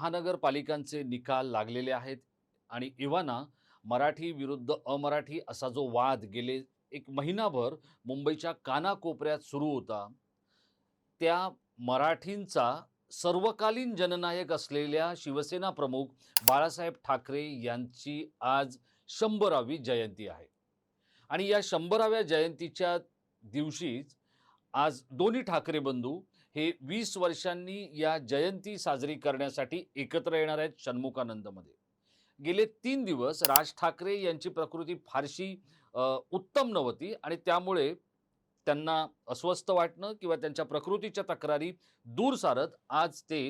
महानगरपालिकांचे निकाल लागलेले आहेत आणि इवाना मराठी विरुद्ध अमराठी असा जो वाद गेले एक महिनाभर मुंबईच्या कानाकोपऱ्यात सुरू होता त्या मराठींचा सर्वकालीन जननायक असलेल्या शिवसेना प्रमुख बाळासाहेब ठाकरे यांची आज शंभरावी जयंती आहे. आणि या शंभराव्या जयंतीच्या दिवशीच आज दोन्ही ठाकरे बंधू हे वीस वर्षांनी या जयंती साजरी करण्यासाठी एकत्र येणार आहेत षण्मुखानंदमध्ये. गेले तीन दिवस राज ठाकरे यांची प्रकृती फारशी उत्तम नव्हती आणि त्यामुळे त्यांना अस्वस्थ वाटणं किंवा त्यांच्या प्रकृतीच्या तक्रारी दूर सारत आज ते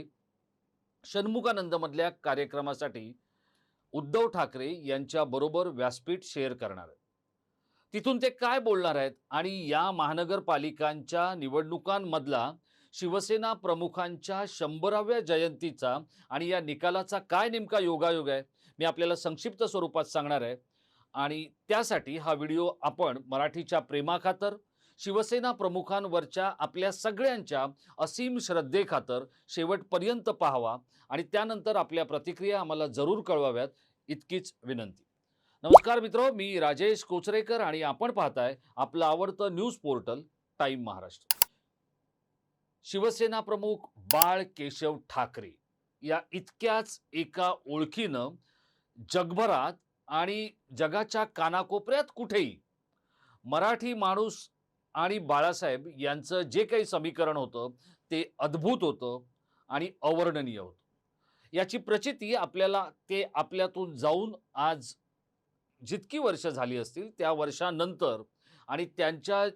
षण्मुखानंदमधल्या कार्यक्रमासाठी उद्धव ठाकरे यांच्याबरोबर व्यासपीठ शेअर करणार आहेत. तिथून ते काय बोलणार आहेत आणि या महानगरपालिकांच्या निवडणुकांमधला शिवसेना प्रमुखांच्या शंभराव्या जयंतीचा आणि या निकालाचा काय नेमका योगायोग आहे? मी आपल्याला संक्षिप्त स्वरूपात सांगणार आहे. आणि त्यासाठी हा व्हिडिओ आपण मराठीच्या प्रेमाखातर शिवसेना प्रमुखांवरच्या आपल्या सगळ्यांच्या असीम श्रद्धेखातर शेवटपर्यंत पाहावा आणि त्यानंतर आपल्या प्रतिक्रिया आम्हाला जरूर कळवाव्यात इतकीच विनंती. नमस्कार मित्र मी राजेश कोचरेकर आणि आपण पाहताय आपलं आवडतं news portal time Maharashtra. Shivsena प्रमुख बाळ केशव ठाकरे या इतक्याच एका ओळखीनं जगभरात आणि जगाच्या कानाकोपऱ्यात कुठेही मराठी माणूस आणि बाळासाहेब यांचं जे काही समीकरण होतं ते अद्भुत होतं आणि अवर्णनीय होतं. याची प्रचिती आपल्याला ते आपल्यातून जाऊन आज जितकी वर्ष झाली असतील त्या वर्षानंतर आणि त्यांच्या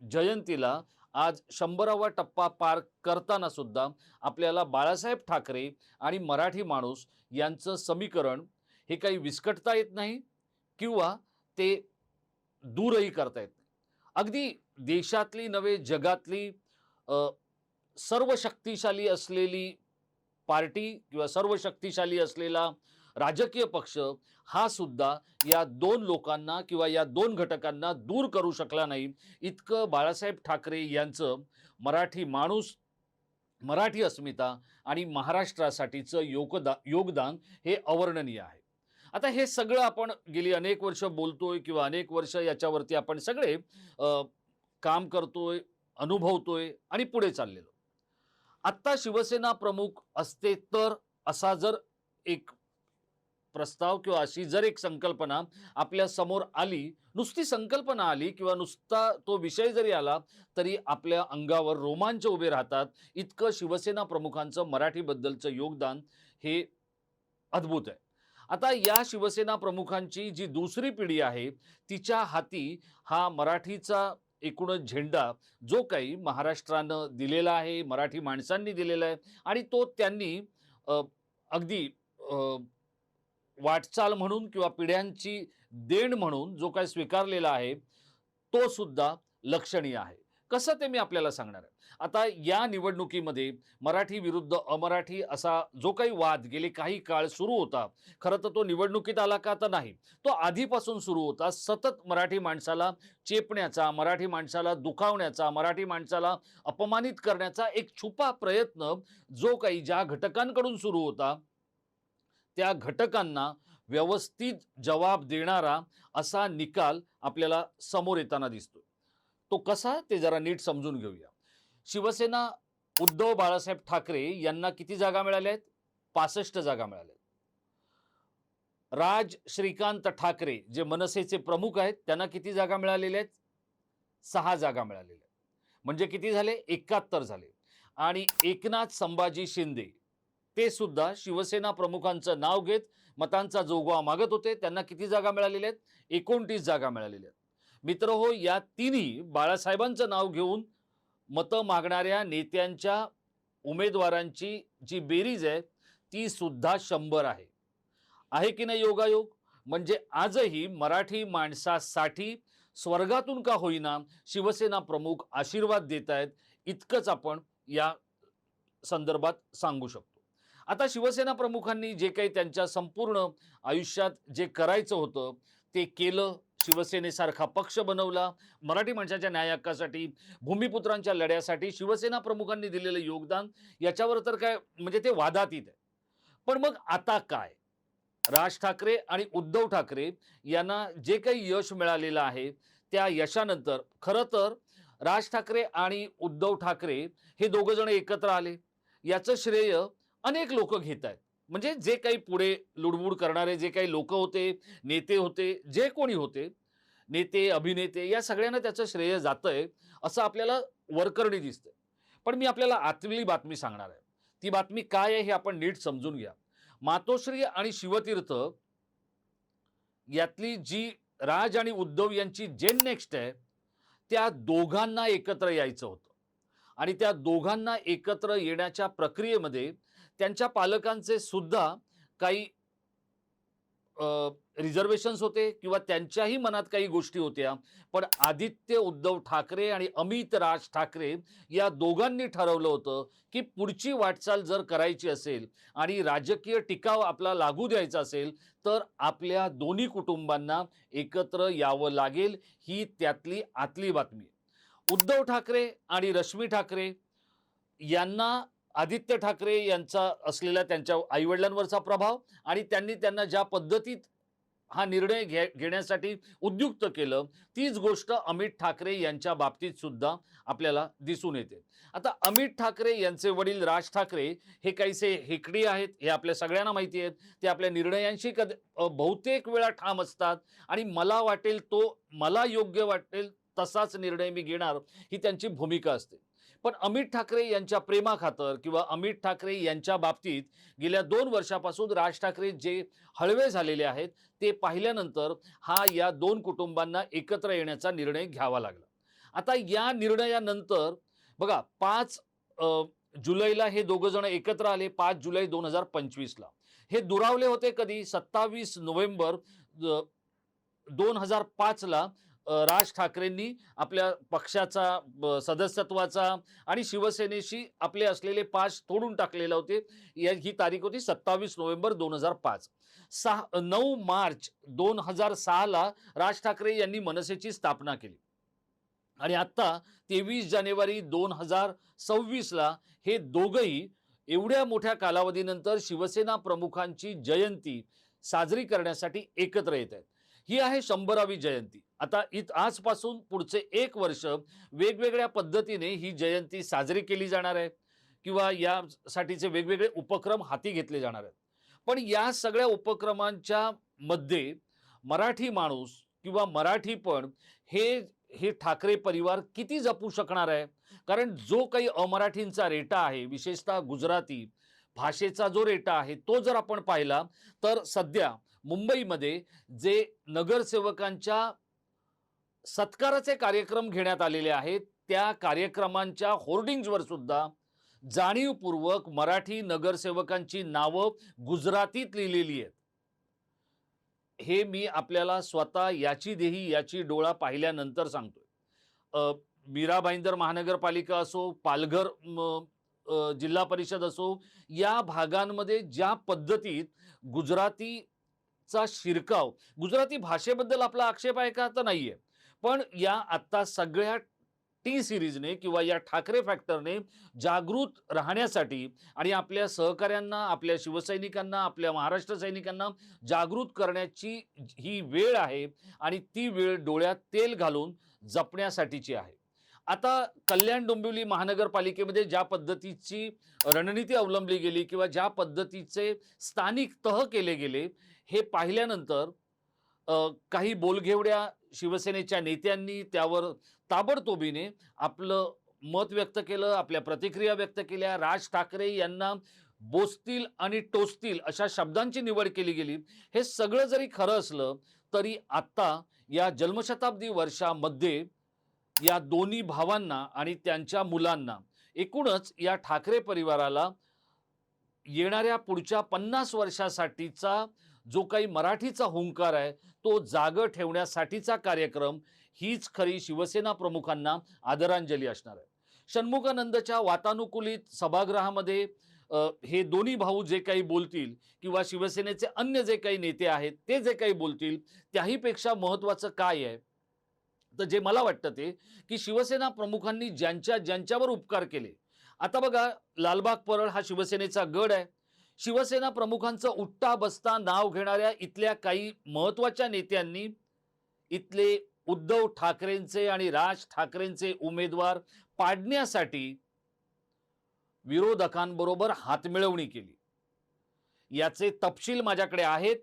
जयंतीला आज शंभरावा टप्पा पार करताना सुद्धा आपल्याला बाळासाहेब ठाकरे आणि मराठी माणूस यांचं समीकरण हे काही विस्कटता येत नाही किंवा ते दूरही करता येत नाही. अगदी देशातली नव्हे जगातली सर्व शक्तिशाली असलेली पार्टी किंवा सर्व शक्तिशाली असलेला राजकीय पक्ष हा सुद्धा या दोन लोकांना किंवा या दोन घटकांना दूर करू शकला नाही. इतकं बाळासाहेब ठाकरे यांचं मराठी माणूस मराठी अस्मिता आणि महाराष्ट्रासाठीचं योगदा योगदान हे अवर्णनीय आहे. आता हे सगळं आपण गेली अनेक वर्ष बोलतोय किंवा अनेक वर्ष याच्यावरती आपण सगळे काम करतोय अनुभवतोय आणि पुढे चाललेलो. आत्ता शिवसेना प्रमुख असते तर असा जर एक प्रस्ताव किंवा अशी जर एक संकल्पना आपल्यासमोर आली नुसती संकल्पना आली किंवा नुसता तो विषय जरी आला तरी आपल्या अंगावर रोमांच उभे राहतात. इतकं शिवसेना प्रमुखांचं मराठीबद्दलचं योगदान हे अद्भुत आहे. आता या शिवसेना प्रमुखांची जी दुसरी पिढी आहे तिच्या हाती हा मराठीचा एकूणच झेंडा जो काही महाराष्ट्रानं दिलेला आहे मराठी माणसांनी दिलेला आहे आणि तो त्यांनी अगदी वाटचाल म्हणून किंवा पिढ्यांची देण म्हणून जो काही स्वीकारलेला आहे तो सुद्धा लक्षणीय आहे. कसं ते मी आपल्याला सांगणार आहे? आता या निवडणुकीमध्ये मराठी विरुद्ध अमराठी असा जो काही वाद गेले काही काळ सुरू होता खरं तर तो निवडणुकीत आला का तर नाही. तो आधीपासून सुरू होता. सतत मराठी माणसाला चेपण्याचा मराठी माणसाला दुखावण्याचा मराठी माणसाला अपमानित करण्याचा एक छुपा प्रयत्न जो काही ज्या घटकांकडून सुरू होता त्या घटकांना व्यवस्थित जवाब देणारा असा निकाल आपल्याला समोर येताना दिसतो तो कसा ते जरा नीट समजून घेऊया. शिवसेना उद्धव बाळासाहेब ठाकरे यांना किती जागा मिळाल्या आहेत? पासष्ट जागा मिळाल्या आहेत. राज श्रीकांत ठाकरे जे मनसेचे प्रमुख आहेत त्यांना किती जागा मिळालेल्या आहेत? सहा जागा मिळालेल्या आहेत. म्हणजे किती झाले? एकाहत्तर झाले. आणि एकनाथ संभाजी शिंदे ते सुद्धा शिवसेना प्रमुखांचं नाव घेत मतांचा जोगवा मागत होते. त्यांना किती जागा मिळालेल्या आहेत? एकोणतीस जागा मिळालेल्या आहेत. मित्र हो या तिन्ही बाळासाहेबांचं नाव घेऊन मतं मागणाऱ्या नेत्यांच्या उमेदवारांची जी बेरीज आहे ती सुद्धा शंभर आहे. आहे की नाही योगायोग? म्हणजे आजही मराठी माणसासाठी स्वर्गातून का होईना शिवसेना प्रमुख आशीर्वाद देत आहेत इतकंच आपण या संदर्भात सांगू शकतो. आता शिवसेना प्रमुखांनी जे काही त्यांच्या संपूर्ण आयुष्यात जे करायचं होतं ते केलं. शिवसेनेसारखा पक्ष बनवला. मराठी माणसाच्या न्याय हक्कासाठी भूमिपुत्रांच्या लढ्यासाठी शिवसेना प्रमुखांनी दिलेलं योगदान याच्यावर तर काय म्हणजे ते वादातीत आहे. पण मग आता काय? राज ठाकरे आणि उद्धव ठाकरे यांना जे काही यश मिळालेलं आहे त्या यशानंतर खरं तर राज ठाकरे आणि उद्धव ठाकरे हे दोघंजण एकत्र आले. याचं श्रेय अनेक लोक घेत आहेत. म्हणजे जे काही पुढे लुडबुड करणारे जे काही लोक होते नेते होते जे कोणी होते नेते अभिनेते या सगळ्यांना त्याचं श्रेय जातंय असं आपल्याला वरकरणी दिसतं पण मी आपल्याला आतली बातमी सांगणार आहे. ती बातमी काय आहे हे आपण नीट समजून घ्या. मातोश्री आणि शिवतीर्थ यातली जी राज आणि उद्धव यांची जेन नेक्स्ट आहे त्या दोघांना एकत्र यायचं होतं. आणि त्या दोघांना एकत्र येण्याच्या प्रक्रियेमध्ये त्यांच्या पालकांचे सुद्धा काही रिझर्वेशन्स होते किंवा त्यांच्याही मनात काही गोष्टी होत्या. पण आदित्य उद्धव ठाकरे आणि अमित राज ठाकरे या दोघांनी ठरवलं होतं की पुढची वाटचाल जर करायची असेल आणि राजकीय टिकाव आपला लागू द्यायचा असेल तर आपल्या दोन्ही कुटुंबांना एकत्र यावं लागेल ही त्यातली आतली बातमी उद्धव ठाकरे आणि रश्मी ठाकरे यांना आदित्य ठाकरे यांचा असलेला त्यांच्या आईवडिलांवरचा प्रभाव आणि त्यांनी त्यांना ज्या पद्धतीत हा निर्णय घे घेण्यासाठी उद्युक्त केलं तीच गोष्ट अमित ठाकरे यांच्या बाबतीत सुद्धा आपल्याला दिसून येते. आता अमित ठाकरे यांचे वडील राज ठाकरे हे काहीसे हेकडी आहेत हे आपल्या सगळ्यांना माहिती आहेत. ते आपल्या निर्णयांशी कद बहुतेक वेळा ठाम असतात आणि मला वाटेल तो मला योग्य वाटेल तसाच निर्णय मी घेणार ही त्यांची भूमिका असते. पण अमित ठाकरे यांच्या प्रेमाखातर किंवा अमित ठाकरे यांच्या बाबतीत गेल्या दोन वर्षापासून राज ठाकरे जे हळवे झालेले आहेत ते पाहिल्यानंतर हा या दोन कुटुंबांना एकत्र येण्याचा निर्णय घ्यावा लागला. आता या निर्णयानंतर बघा पाच जुलैला हे दोघं जण एकत्र आले पाच जुलै दोन हजार पंचवीसला. हे दुरावले होते कधी? सत्तावीस नोव्हेंबर दोन हजार पाचला राज ठाकरेंनी आपल्या पक्षाचा सदस्यत्वाचा आणि शिवसेनेशी आपले असलेले पाच तोडून टाकलेले होते. या ही तारीख होती सत्तावीस नोव्हेंबर दोन हजार पाच. सहा नऊ मार्च दोन हजार सहाला राज ठाकरे यांनी मनसेची स्थापना केली. आणि आत्ता तेवीस जानेवारी दोन हजार सव्वीसला हे दोघंही एवढ्या मोठ्या कालावधीनंतर शिवसेना प्रमुखांची जयंती साजरी करण्यासाठी एकत्र येत आहेत. ही आहे शंभरावी जयंती. आता इत आजपासून पुढचे एक वर्ष वेगवेगळ्या पद्धतीने ही जयंती साजरी केली जाणार आहे. किंवा यासाठीचे वेगवेगळे उपक्रम हाती घेतले जाणार आहेत. पण या सगळ्या उपक्रमांच्या मध्ये मराठी माणूस किंवा मराठीपण हे हे ठाकरे परिवार किती जपू शकणार आहे? कारण जो काही अमराठींचा रेटा आहे विशेषतः गुजराती भाषेचा जो रेटा आहे तो जर आपण पाहिला तर सध्या मुंबईमध्ये जे नगरसेवकांच्या सत्काराचे कार्यक्रम घेण्यात आलेले आहेत. त्या कार्यक्रमांच्या होर्डिंग्जवर सुद्धा जाणीवपूर्वक मराठी नगरसेवकांची नावं गुजरातीत लिहिलेली आहेत. हे मी आपल्याला स्वतः याची देही याची डोळा पाहिल्यानंतर सांगतोय. मीरा भाईंदर महानगरपालिका असो पालघर जिल्हा परिषद असो या भागांमध्ये ज्या पद्धतीत गुजरातीचा शिरकाव गुजराती भाषेबद्दल आपला आक्षेप आहे का तर नाही आहे पण या आत्ता सगळ्या टी सिरीजने किंवा या ठाकरे फॅक्टरने जागृत राहण्यासाठी आणि आपल्या सहकाऱ्यांना आपल्या शिवसैनिकांना आपल्या महाराष्ट्र सैनिकांना जागृत करण्याची ही वेळ आहे आणि ती वेळ डोळ्यात तेल घालून जपण्यासाठीची आहे. आता कल्याण डोंबिवली महानगरपालिकेमध्ये ज्या पद्धतीची रणनीती अवलंबली गेली किंवा ज्या पद्धतीचे स्थानिक तह केले गेले हे पाहिल्यानंतर काही बोलघेवड्या शिवसेनेच्या नेत्यांनी त्यावर ताबडतोबीने आपलं मत व्यक्त केलं आपल्या प्रतिक्रिया व्यक्त केल्या. राज ठाकरे यांना बोचतील आणि टोचतील अशा शब्दांची निवड केली गेली. हे सगळं जरी खरं असलं तरी आत्ता या जन्मशताब्दी वर्षामध्ये या दोन्ही भावांना आणि त्यांच्या मुलांना एकूणच या ठाकरे परिवाराला येणाऱ्या पुढच्या पन्नास वर्षासाठीचा जो काही मराठीचा हुंकार आहे तो जाग ठेवण्यासाठीचा कार्यक्रम हीच खरी शिवसेना प्रमुखांना आदरांजली असणार आहे. षण्मुखानंदच्या वातानुकूलित सभागृहामध्ये हे दोन्ही भाऊ जे काही बोलतील किंवा शिवसेनेचे अन्य जे काही नेते आहेत ते जे काही बोलतील त्याहीपेक्षा महत्त्वाचं काय आहे? तर जे मला वाटतं ते की शिवसेना प्रमुखांनी ज्यांच्या ज्यांच्यावर उपकार केले. आता बघा लालबाग परळ हा शिवसेनेचा गड आहे. शिवसेना प्रमुखांचं उठता बसता नाव घेणाऱ्या इथल्या काही महत्त्वाच्या नेत्यांनी इथले उद्धव ठाकरेंचे आणि राज ठाकरेंचे उमेदवार पाडण्यासाठी विरोधकांबरोबर हातमिळवणी केली. याचे तपशील माझ्याकडे आहेत.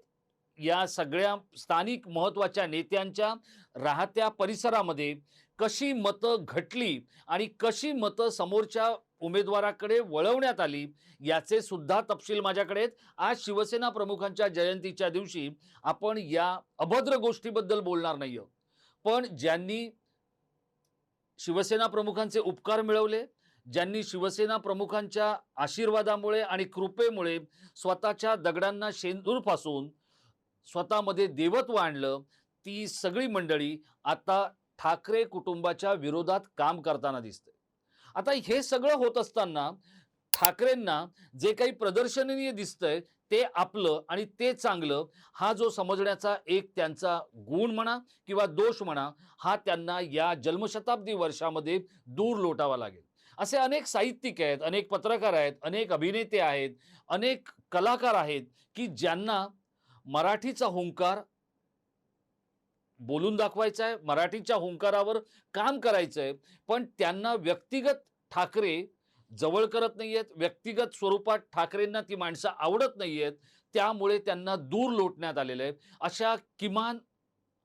या सगळ्या स्थानिक महत्त्वाच्या नेत्यांच्या राहत्या परिसरामध्ये कशी मतं घटली आणि कशी मतं समोरच्या उमेदवाराकडे वळवण्यात आली. याचे सुद्धा तपशील माझ्याकडे आहेत. आज शिवसेना प्रमुखांच्या जयंतीच्या दिवशी आपण या अभद्र गोष्टीबद्दल बोलणार नाही आहोत. पण ज्यांनी शिवसेना प्रमुखांचे उपकार मिळवले ज्यांनी शिवसेना प्रमुखांच्या आशीर्वादामुळे आणि कृपेमुळे स्वतःच्या दगडांना शेंदूर फासून स्वतःमध्ये देवत्व आणलं ती सगळी मंडळी आता ठाकरे कुटुंबाच्या विरोधात काम करताना दिसते. आता हे सगळं होत असताना ठाकरेंना जे काही प्रदर्शनीय दिसतंय ते आपलं आणि ते चांगलं हा जो समजण्याचा एक त्यांचा गुण म्हणा किंवा दोष म्हणा हा त्यांना या जन्मशताब्दी वर्षामध्ये दूर लोटावा लागेल. असे अनेक साहित्यिक आहेत अनेक पत्रकार आहेत अनेक अभिनेते आहेत अनेक कलाकार आहेत की ज्यांना मराठीचा हुंकार बोलून दाखवायचं आहे मराठीच्या हुंकारावर काम करायचं आहे पण त्यांना व्यक्तिगत ठाकरे जवळ करत नाही आहेत व्यक्तिगत स्वरूपात ठाकरेंना ती माणसं आवडत नाही आहेत त्यामुळे त्यांना दूर लोटण्यात आलेलं आहे. अशा किमान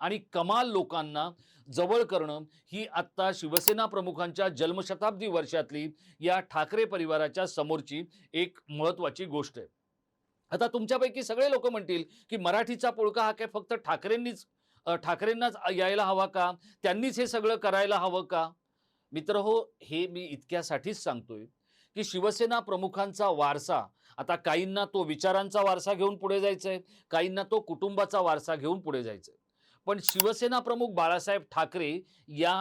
आणि कमाल लोकांना जवळ करणं ही आत्ता शिवसेना प्रमुखांच्या जन्मशताब्दी वर्षातली या ठाकरे परिवाराच्या समोरची एक महत्त्वाची गोष्ट आहे. आता तुमच्यापैकी सगळे लोक म्हणतील की मराठीचा पोळका हा काय फक्त ठाकरेंनीच ठाकरेंनाच यायला हवा का? त्यांनीच हे सगळं करायला हवं का? मित्र हो हे मी इतक्यासाठीच सांगतोय की शिवसेना प्रमुखांचा वारसा आता काहींना तो विचारांचा वारसा घेऊन पुढे जायचा आहे काहींना तो कुटुंबाचा वारसा घेऊन पुढे जायचा आहे पण शिवसेना प्रमुख बाळासाहेब ठाकरे या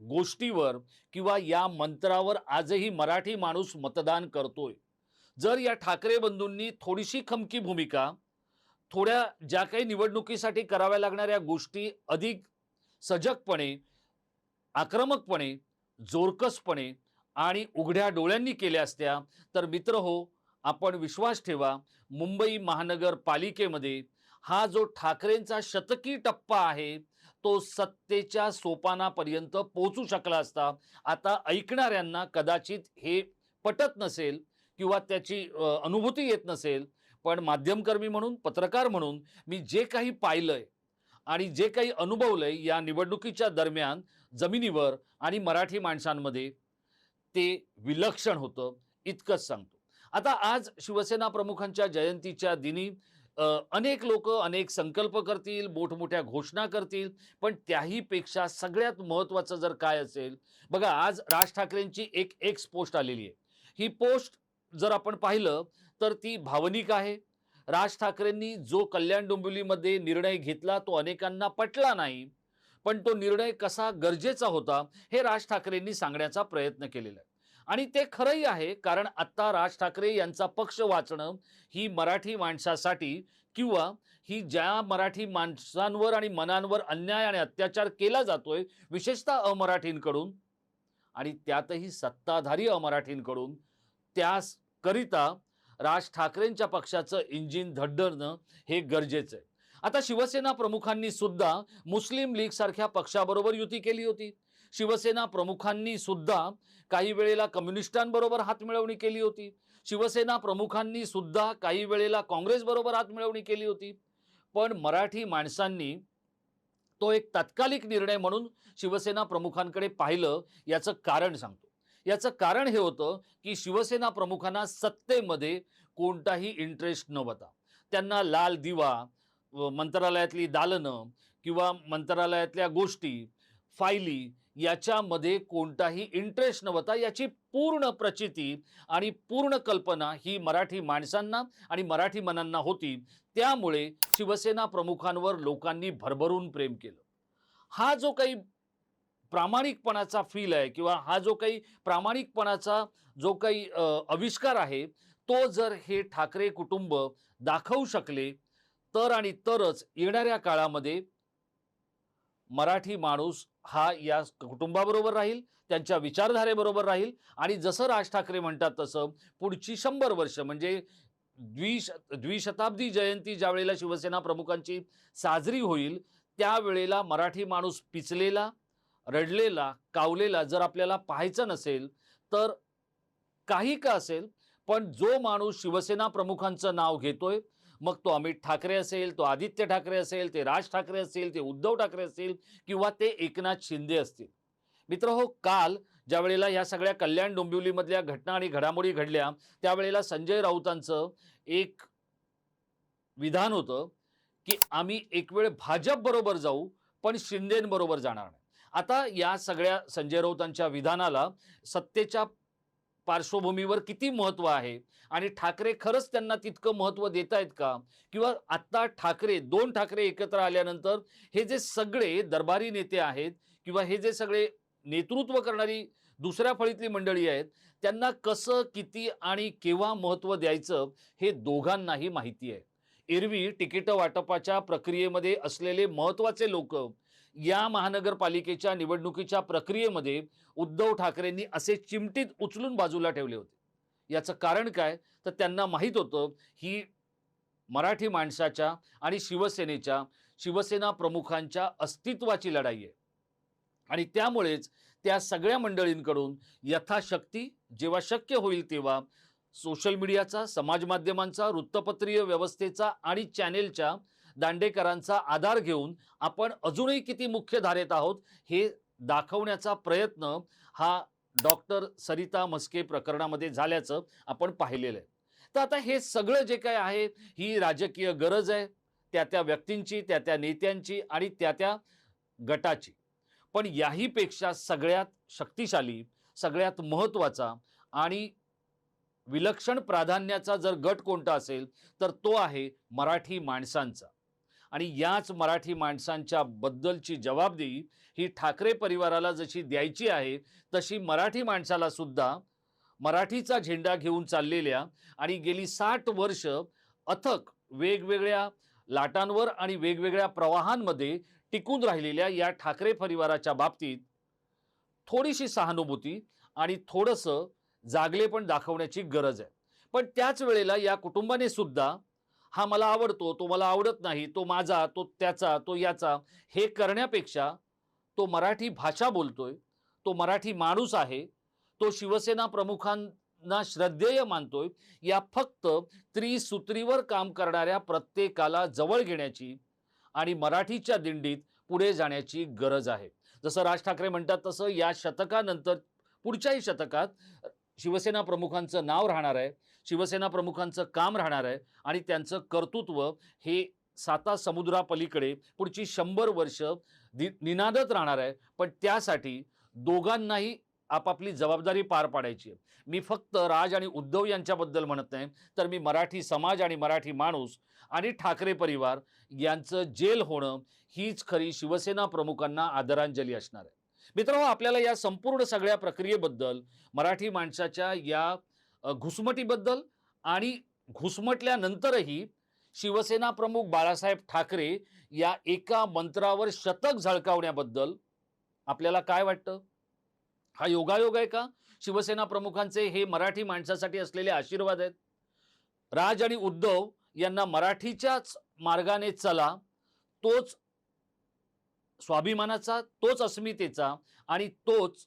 गोष्टीवर किंवा या मंत्रावर आजही मराठी माणूस मतदान करतोय. जर या ठाकरे बंधूंनी थोडीशी खमकी भूमिका थोड्या ज्या काही निवडणुकीसाठी कराव्या लागणाऱ्या गोष्टी अधिक सजगपणे आक्रमकपणे जोरकसपणे आणि उघड्या डोळ्यांनी केल्या असत्या तर मित्र हो आपण विश्वास ठेवा मुंबई महानगरपालिकेमध्ये हा जो ठाकरेंचा शतकी टप्पा आहे तो सत्तेच्या सोपानापर्यंत पोहोचू शकला असता आता ऐकणाऱ्यांना कदाचित हे पटत नसेल किंवा त्याची अनुभूती येत नसेल पण माध्यमकर्मी म्हणून पत्रकार म्हणून मी जे काही पाहिलंय आणि जे काही अनुभवलंय या निवडणुकीच्या दरम्यान जमिनीवर आणि मराठी माणसांमध्ये ते विलक्षण होतं इतकंच सांगतो. आता आज शिवसेना प्रमुखांच्या जयंतीच्या दिनी अनेक लोक अनेक संकल्प करतील मोठमोठ्या घोषणा करतील पण त्याहीपेक्षा सगळ्यात महत्त्वाचं जर काय असेल बघा आज राज ठाकरेंची एक एक्स पोस्ट आलेली आहे. ही पोस्ट जर आपण पाहिलं तर ती भावनिक आहे. राज ठाकरेंनी जो कल्याण डोंबिवलीमध्ये निर्णय घेतला तो अनेकांना पटला नाही. पण तो निर्णय कसा गरजेचा होता हे राज ठाकरेंनी सांगण्याचा प्रयत्न केलेला आहे. आणि ते खरंही आहे कारण आत्ता राज ठाकरे यांचा पक्ष वाचणं ही मराठी माणसासाठी किंवा ही ज्या मराठी माणसांवर आणि मनांवर अन्याय आणि अत्याचार केला जातोय विशेषतः अमराठींकडून आणि त्यातही सत्ताधारी अमराठींकडून त्याकरिता राज ठाकरेंच्या पक्षाचं इंजिन धडधडणं हे गरजेचं आहे. आता शिवसेना प्रमुखांनी सुद्धा मुस्लिम लीगसारख्या पक्षाबरोबर युती केली होती. शिवसेना प्रमुखांनी सुद्धा काही वेळेला कम्युनिस्टांबरोबर हातमिळवणी केली होती. शिवसेना प्रमुखांनी सुद्धा काही वेळेला काँग्रेसबरोबर हातमिळवणी केली होती. पण मराठी माणसांनी तो एक तात्कालिक निर्णय म्हणून शिवसेना प्रमुखांकडे पाहिलं याचं कारण सांगतो. याचं कारण हे होतं की शिवसेना प्रमुखांना सत्तेमध्ये कोणताही इंटरेस्ट नव्हता. त्यांना लाल दिवा मंत्रालयातली दालनं किंवा मंत्रालयातल्या गोष्टी फायली याच्यामध्ये कोणताही इंटरेस्ट नव्हता. याची पूर्ण प्रचिती आणि पूर्ण कल्पना ही मराठी माणसांना आणि मराठी मनांना होती. त्यामुळे शिवसेना प्रमुखांवर लोकांनी भरभरून प्रेम केलं. हा जो काही प्रामाणिकपणाचा फील आहे किंवा हा जो काही प्रामाणिकपणाचा जो काही आविष्कार आहे तो जर हे ठाकरे कुटुंब दाखवू शकले तर आणि तरच येणाऱ्या काळामध्ये मराठी माणूस हा या कुटुंबाबरोबर राहील त्यांच्या विचारधारेबरोबर राहील आणि जसं राज ठाकरे म्हणतात तसं पुढची शंभर वर्ष म्हणजे द्विश द्विशताब्दी जयंती ज्या वेळेला शिवसेना प्रमुखांची साजरी होईल त्यावेळेला मराठी माणूस पिचलेला रडलेला कावलेला जर आपल्याला पाहायचं नसेल तर काही का असेल पण जो माणूस शिवसेना प्रमुखांचं नाव घेतोय मग तो अमित ठाकरे असेल तो आदित्य ठाकरे असेल ते राज ठाकरे असेल ते उद्धव ठाकरे असतील किंवा ते एकनाथ शिंदे असतील. मित्र हो काल ज्या वेळेला या सगळ्या कल्याण डोंबिवलीमधल्या घटना आणि घडामोडी घडल्या त्यावेळेला संजय राऊतांचं एक विधान होतं की आम्ही एक वेळ भाजप बरोबर जाऊ पण शिंदेबरोबर जाणार नाही. आता या सगळ्या संजय राऊतांच्या विधानाला सत्तेच्या पार्श्वभूमीवर किती महत्त्व आहे? आणि ठाकरे खरंच त्यांना तितकं महत्त्व देत आहेत का? किंवा आत्ता ठाकरे दोन ठाकरे एकत्र आल्यानंतर हे जे सगळे दरबारी नेते आहेत किंवा हे जे सगळे नेतृत्व करणारी दुसऱ्या फळीतली मंडळी आहेत त्यांना कसं किती आणि केव्हा महत्त्व द्यायचं हे दोघांनाही माहिती आहे. एरवी तिकीट वाटपाच्या प्रक्रियेमध्ये असलेले महत्त्वाचे लोक या महानगरपालिकेच्या निवडणुकीच्या प्रक्रियेमध्ये उद्धव ठाकरेंनी असे चिमटीत उचलून बाजूला ठेवले होते. याचं कारण काय? तर त्यांना माहीत होतं ही मराठी माणसाच्या आणि शिवसेनेच्या शिवसेना प्रमुखांच्या अस्तित्वाची लढाई आहे. आणि त्यामुळेच त्या सगळ्या मंडळींकडून यथाशक्ती जेव्हा शक्य होईल तेव्हा सोशल मीडियाचा समाज माध्यमांचा वृत्तपत्रीय व्यवस्थेचा आणि चॅनेलच्या दांडेकरांचा आधार घेऊन आपण अजूनही किती मुख्य धारेत आहोत हे दाखवण्याचा प्रयत्न हा डॉक्टर सरिता म्हस्के प्रकरणामध्ये झाल्याचं आपण पाहिलेलं आहे. तर आता हे सगळं जे काय आहे ही राजकीय गरज आहे त्या त्या व्यक्तींची त्या त्या नेत्यांची आणि त्या त्या गटाची. पण याहीपेक्षा सगळ्यात शक्तिशाली सगळ्यात महत्त्वाचा आणि विलक्षण प्राधान्याचा जर गट कोणता असेल तर तो आहे मराठी माणसांचा. आणि याच मराठी माणसांच्या बद्दलची जबाबदारी ही ठाकरे परिवाराला जशी द्यायची आहे तशी मराठी माणसाला सुद्धा मराठीचा झेंडा घेऊन चाललेल्या आणि गेली साठ वर्ष अथक वेगवेगळ्या लाटांवर आणि वेगवेगळ्या प्रवाहांमध्ये टिकून राहिलेल्या या ठाकरे परिवाराच्या बाबतीत थोडीशी सहानुभूती आणि थोडंसं जागलेपण दाखवण्याची गरज आहे. पण त्याच वेळेला या कुटुंबाने सुद्धा हा मला आवडतो तो मला आवडत नाही तो माझा तो त्याचा तो याचा हे करण्यापेक्षा तो मराठी भाषा बोलतोय तो मराठी माणूस आहे तो शिवसेना प्रमुखांना श्रद्धेय मानतोय या फक्त त्रिसूत्रीवर काम करणाऱ्या प्रत्येकाला जवळ घेण्याची आणि मराठीच्या दिंडीत पुढे जाण्याची गरज आहे. जसं राज ठाकरे म्हणतात तसं या शतकानंतर पुढच्याही शतकात शिवसेना प्रमुखांचं नाव राहणार आहे. शिवसेना प्रमुखांचं काम राहणार आहे आणि त्यांचं कर्तृत्व हे साता समुद्रापलीकडे पुढची शंभर वर्ष दि निनादत राहणार आहे. पण त्यासाठी दोघांनाही आपापली जबाबदारी पार पाडायची आहे. मी फक्त राज आणि उद्धव यांच्याबद्दल म्हणत नाही तर मी मराठी समाज आणि मराठी माणूस आणि ठाकरे परिवार यांचं जेल होणं हीच खरी शिवसेना प्रमुखांना आदरांजली असणार आहे. मित्रांनो आपल्याला या संपूर्ण सगळ्या प्रक्रियेबद्दल मराठी माणसाच्या या घुसमटीबद्दल आणि घुसमटल्यानंतरही शिवसेना प्रमुख बाळासाहेब ठाकरे या एका मंत्रावर शतक झळकावण्याबद्दल आपल्याला काय वाटतं? हा योगायोग आहे का? शिवसेना प्रमुखांचे हे मराठी माणसासाठी असलेले आशीर्वाद आहेत. राज आणि उद्धव यांना मराठीच्याच मार्गाने चला तोच स्वाभिमानाचा तोच अस्मितेचा आणि तोच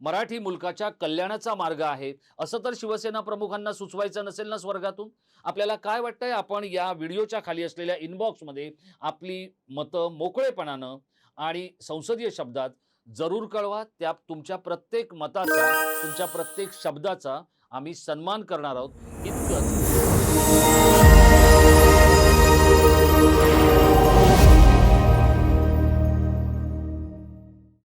मराठी मुलकाच्या कल्याणाचा मार्ग आहे. असं तर शिवसेना प्रमुखांना सुचवायचं नसेल ना स्वर्गातून? आपल्याला काय वाटतंय? आपण या व्हिडिओच्या खाली असलेल्या इनबॉक्समध्ये आपली मतं मोकळेपणानं आणि संसदीय शब्दात जरूर कळवा. त्या तुमच्या प्रत्येक मताचा तुमच्या प्रत्येक शब्दाचा आम्ही सन्मान करणार आहोत. इतकंच.